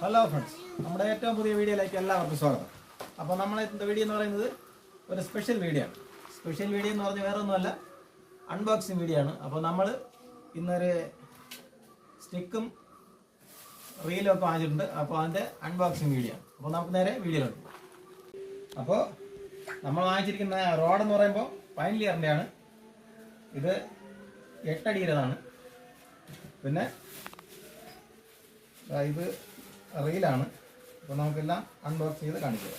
Hello friends നമ്മുടെ ഏറ്റവും പുതിയ വീഡിയോയിലേക്ക് എല്ലാവർക്കും സ്വാഗതം. അപ്പോൾ നമ്മളെ ഇന്നത്തെ വീഡിയോ എന്ന് പറയുന്നത് ഒരു സ്പെഷ്യൽ വീഡിയോ ആണ്. സ്പെഷ്യൽ വീഡിയോ എന്ന് പറഞ്ഞാൽ വേറെ ഒന്നുമല്ല അൺബോക്സിങ് വീഡിയോ ആണ്. അപ്പോൾ നമ്മൾ ഇന്നൊരു സ്റ്റിക്കും റീലും ഒക്കെ വാങ്ങിച്ചിട്ടുണ്ട്. അപ്പോൾ അതിന്റെ അൺബോക്സിങ് വീഡിയോ ആണ്. അപ്പോൾ നമുക്ക് നേരെ വീഡിയോയിലുണ്ട് അപ്പോൾ നമ്മൾ വാങ്ങിച്ചിരിക്കുന്ന റോഡെന്ന് പറയുമ്പോൾ പൈൻ ലിയറിന്റെ ആണ്. ഇത് എട്ടടിയുടേതാണ്. പിന്നെ ഇത് റീലാണ് അപ്പോൾ നമുക്കെല്ലാം അൺബോക്സ് ചെയ്ത് കാണിക്കുക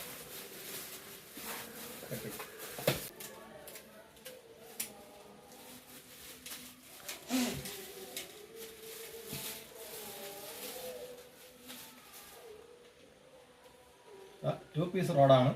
ടു പീസ് റോഡാണ്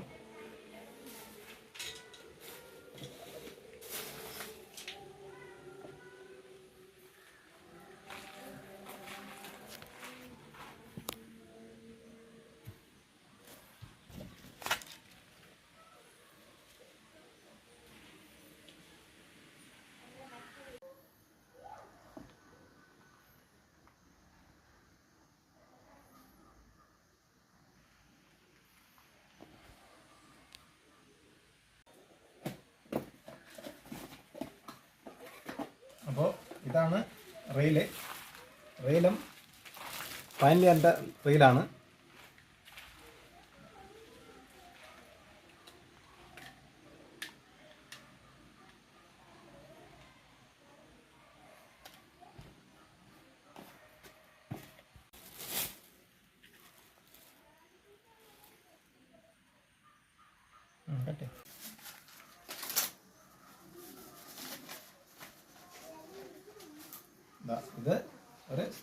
അപ്പോൾ ഇതാണ് റെയിൽ. റെയിലും ഫൈനലി എന്റെ റെയിലാണ്.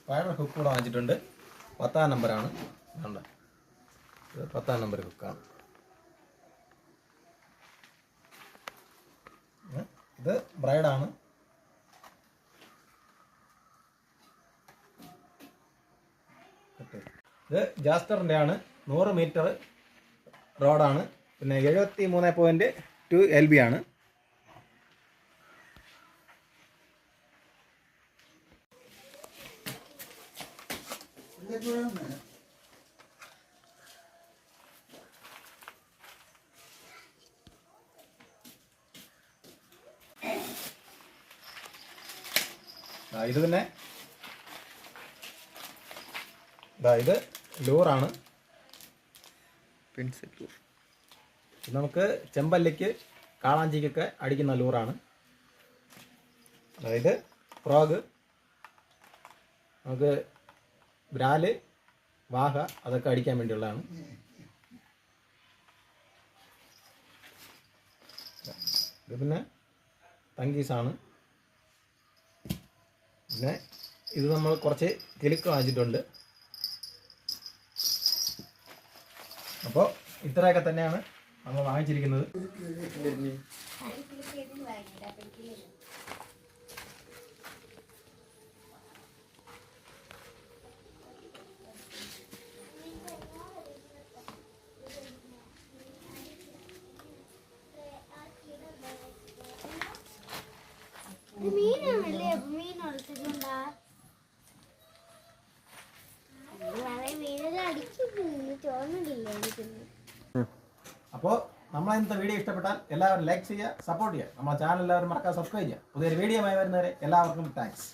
സ്പൈഡർ ഹുക്ക് കൂടെ വാങ്ങിച്ചിട്ടുണ്ട്. പത്താം നമ്പറാണ്. കണ്ട? ഇത് പത്താം നമ്പർ ഹുക്കാണ് ഇത് ബ്രൈഡാണ് ഇത് ജാസ്റ്ററിന്റെ ആണ്. നൂറ് മീറ്റർ റോഡാണ് പിന്നെ എഴുപത്തി മൂന്ന് പോയിന്റ് ടു എൽ ബി ആണ്. ദാ ഇത് പിന്നെ. ഇത് ലൂറാണ്. പെൻസിൽ ഇത് നമുക്ക് ചെമ്പല്ലിക്ക് കാളാഞ്ചിക്കൊക്കെ അടിക്കുന്ന ലൂറാണ്. അതായത് ഫ്രോഗ്. നമുക്ക് ബ്രാൽ വാഹ അതൊക്കെ അടിക്കാൻ വേണ്ടിയുള്ളതാണ്. ഇത് പിന്നെ തങ്കീസാണ്. പിന്നെ ഇത് നമ്മൾ കുറച്ച് കിലുക്ക് വാങ്ങിച്ചിട്ടുണ്ട്. അപ്പോൾ ഇത്രയൊക്കെ തന്നെയാണ് നമ്മൾ വാങ്ങിച്ചിരിക്കുന്നത്. അപ്പൊ മീൻ അപ്പോൾ നമ്മളെ ഇന്നത്തെ വീഡിയോ ഇഷ്ടപ്പെട്ടാൽ എല്ലാവരും ലൈക്ക് ചെയ്യുക സപ്പോർട്ട് ചെയ്യുക. നമ്മുടെ ചാനൽ എല്ലാവരും മറക്കാതെ സബ്സ്ക്രൈബ് ചെയ്യുക. പുതിയൊരു വീഡിയോ ആയി വരുന്നവരെ എല്ലാവർക്കും താങ്ക്സ്